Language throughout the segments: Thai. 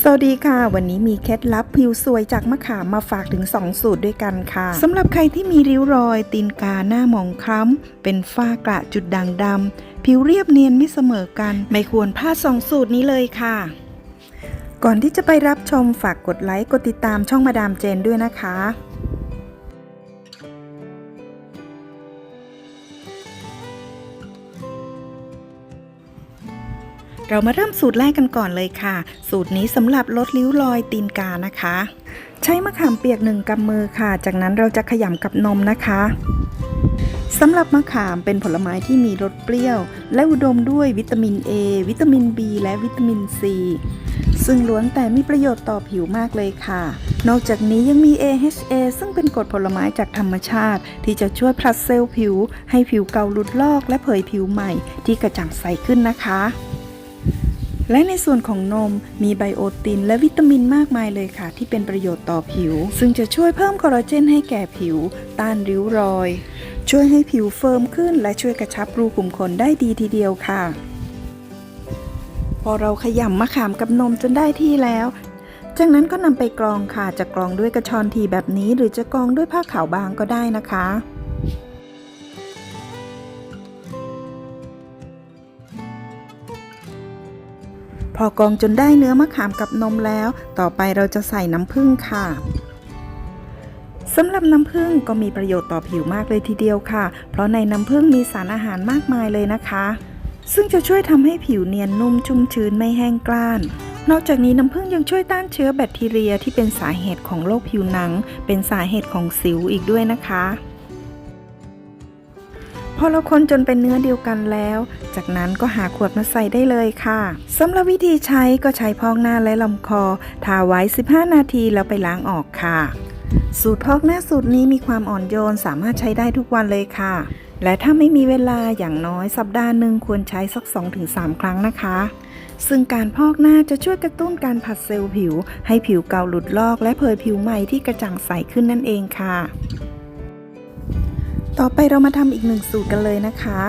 สวัสดีค่ะ วันนี้มีเคล็ดลับผิวสวยจากมะขามมาฝากถึง 2 สูตรด้วยกันค่ะสำหรับใครที่มีริ้วรอย ตีนกาหน้าหมองคล้ำ เป็นฝ้ากระจุดด่างดำผิวเรียบเนียนไม่เสมอกัน ไม่ควรพลาด 2 สูตรนี้เลยค่ะ ก่อนที่จะไปรับชมฝากกดไลค์กดติดตามช่องมาดามเจนด้วยนะคะ เรามาเริ่มสูตรแรกกันก่อนเลยค่ะ สูตรนี้สำหรับลดริ้วรอยตีนกานะคะ ใช้มะขามเปียกหนึ่งกำมือค่ะ จากนั้นเราจะขยำกับนมนะคะสำหรับมะขามเป็นผลไม้ที่มีรสเปรี้ยว และอุดมด้วยวิตามิน A วิตามิน B และวิตามิน C ซึ่งล้วนแต่มีประโยชน์ต่อผิวมากเลยค่ะ นอกจากนี้ยังมี AHA ซึ่งเป็นกรดผลไม้จากธรรมชาติ ที่จะช่วยผลัดเซลล์ผิว ให้ผิวเกาหลุดลอกและเผยผิวใหม่ที่กระจ่างใสขึ้นนะคะ และในส่วนของนมมีไบโอตินและวิตามินมากมายเลยค่ะ ที่เป็นประโยชน์ต่อผิว ซึ่งจะช่วยเพิ่มคอลลาเจนให้แก่ผิว ต้านริ้วรอย ช่วยให้ผิวเฟิร์มขึ้น และช่วยกระชับรูขุมขนได้ดีทีเดียวค่ะ พอเราขยำมะขามกับนมจนได้ที่แล้ว จากนั้นก็นำไปกรองค่ะ จะกรองด้วยกระชอนทีแบบนี้ หรือจะกรองด้วยผ้าขาวบางก็ได้นะคะ พอกรองจนได้เนื้อมะขามกับนมแล้ว ต่อไปเราจะใส่น้ำผึ้งค่ะสำหรับน้ำผึ้งก็มีประโยชน์ต่อผิวมากเลยทีเดียวค่ะ เพราะในน้ำผึ้งมีสารอาหารมากมายเลยนะคะ ซึ่งจะช่วยทำให้ผิวเนียนนุ่มชุ่มชื้นไม่แห้งกร้าน นอกจากนี้น้ำผึ้งยังช่วยต้านเชื้อแบคทีเรียที่เป็นสาเหตุของโรคผิวหนัง เป็นสาเหตุของสิวอีกด้วยนะคะ พอเราคนจนเป็นเนื้อเดียวกันแล้ว จากนั้นก็หาขวดมาใส่ได้เลยค่ะสำหรับวิธีใช้ก็ใช้พอกหน้าและลำคอ ทาไว้ 15 นาทีแล้วไปล้างออกค่ะ สูตรพอกหน้าสูตรนี้มีความอ่อนโยนสามารถใช้ได้ทุกวันเลยค่ะ และถ้าไม่มีเวลาอย่างน้อยสัปดาห์หนึ่งควรใช้สัก 2-3 ครั้งนะคะ ซึ่งการพอกหน้าจะช่วยกระตุ้นการผัดเซลล์ผิว ให้ผิวเก่าหลุดลอก และเผยผิวใหม่ที่กระจ่างใสขึ้นนั่นเองค่ะ ต่อไปเรามาทำอีกหนึ่งสูตรกันเลยนะคะ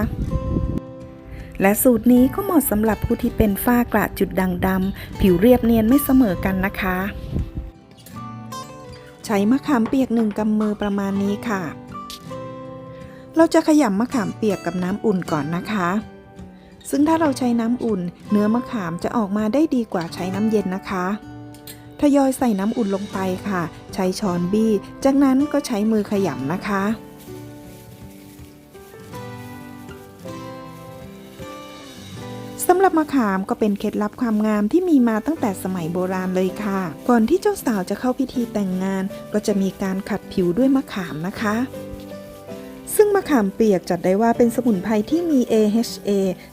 และสูตรนี้ก็เหมาะสำหรับผู้ที่เป็นฝ้ากระจุดด่างดำผิวเรียบเนียนไม่เสมอกันนะคะ ใช้มะขามเปียกหนึ่งกำมือประมาณนี้ค่ะ เราจะขยำมะขามเปียกกับน้ำอุ่นก่อนนะคะ ซึ่งถ้าเราใช้น้ำอุ่น เนื้อมะขามจะออกมาได้ดีกว่าใช้น้ำเย็นนะคะทยอยใส่น้ำอุ่นลงไปค่ะ ใช้ช้อนบี้ จากนั้นก็ใช้มือขยำนะคะ สำหรับมะขามก็เป็นเคล็ดลับความงามที่มีมาตั้งแต่สมัยโบราณเลยค่ะ ก่อนที่เจ้าสาวจะเข้าพิธีแต่งงาน ก็จะมีการขัดผิวด้วยมะขามนะคะ ซึ่งมะขามเปียกจัดได้ว่าเป็นสมุนไพรที่มี AHA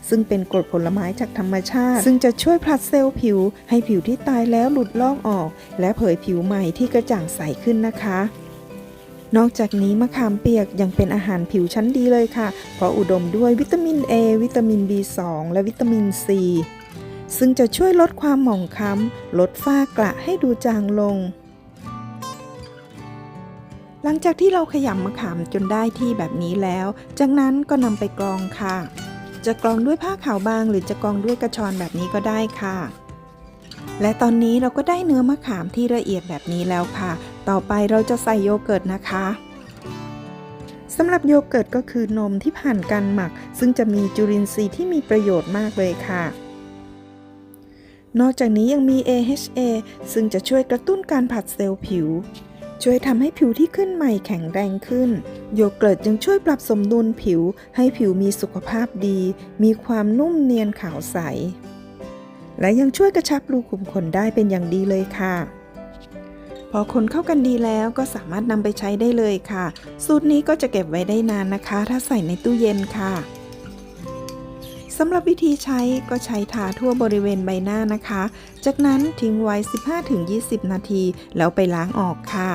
ซึ่งเป็นกรดผลไม้จากธรรมชาติ ซึ่งจะช่วยผลัดเซลล์ผิว ให้ผิวที่ตายแล้วหลุดลอกออก และเผยผิวใหม่ที่กระจ่างใสขึ้นนะคะ นอกจากนี้มะขามเปียกยังเป็นอาหารผิวชั้นดีเลยค่ะ เพราะอุดมด้วยวิตามิน A วิตามิน B2 และวิตามิน C ซึ่งจะช่วยลดความหมองคล้ำ ลดฝ้ากระให้ดูจางลง หลังจากที่เราขยำมะขามจนได้ที่แบบนี้แล้ว จากนั้นก็นำไปกรองค่ะ จะกรองด้วยผ้าขาวบาง หรือจะกรองด้วยกระชอนแบบนี้ก็ได้ค่ะ และตอนนี้เราก็ได้เนื้อมะขามที่ละเอียดแบบนี้แล้วค่ะ ต่อไปเราจะใส่โยเกิร์ตนะคะสำหรับโยเกิร์ตก็คือนมที่ผ่านการหมัก ซึ่งจะมีจุลินทรีย์ที่มีประโยชน์มากเลยค่ะ นอกจากนี้ยังมี AHA ซึ่งจะช่วยกระตุ้นการผัดเซลล์ผิว ช่วยทำให้ผิวที่ขึ้นใหม่แข็งแรงขึ้น โยเกิร์ตยังช่วยปรับสมดุลผิว ให้ผิวมีสุขภาพดี มีความนุ่มเนียนขาวใส และยังช่วยกระชับรูขุมขนได้เป็นอย่างดีเลยค่ะ พอคนเข้ากันดีแล้วก็สามารถนำไปใช้ได้เลยค่ะ สูตรนี้ก็จะเก็บไว้ได้นานนะคะ ถ้าใส่ในตู้เย็นค่ะสำหรับวิธีใช้ก็ใช้ทาทั่วบริเวณใบหน้านะคะ จากนั้นทิ้งไว้ 15-20 นาที แล้วไปล้างออกค่ะ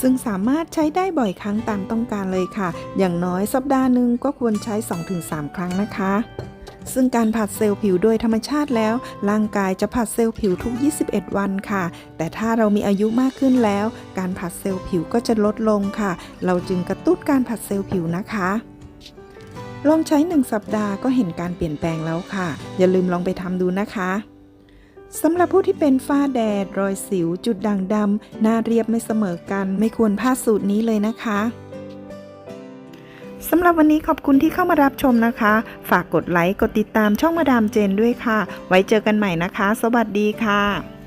ซึ่งสามารถใช้ได้บ่อยครั้งตามต้องการเลยค่ะ อย่างน้อยสัปดาห์หนึ่งก็ควรใช้ 2-3 ครั้งนะคะ ซึ่งการผัดเซลล์ผิวโดยธรรมชาติแล้ว ร่างกายจะผัดเซลล์ผิวทุก 21 วันค่ะ แต่ถ้าเรามีอายุมากขึ้นแล้ว การผัดเซลล์ผิวก็จะลดลงค่ะ เราจึงกระตุ้นการผัดเซลล์ผิวนะคะลองใช้ 1 สัปดาห์ก็เห็นการเปลี่ยนแปลงแล้วค่ะ อย่าลืมลองไปทำดูนะคะสำหรับผู้ที่เป็นฝ้าแดด รอยสิว จุดด่างดำหน้าเรียบไม่เสมอกัน ไม่ควรพลาดสูตรนี้เลยนะคะ สำหรับวันนี้ขอบคุณที่เข้ามารับชมนะคะ ฝากกดไลค์ กดติดตามช่องมาดามเจนด้วยค่ะ ไว้เจอกันใหม่นะคะ สวัสดีค่ะ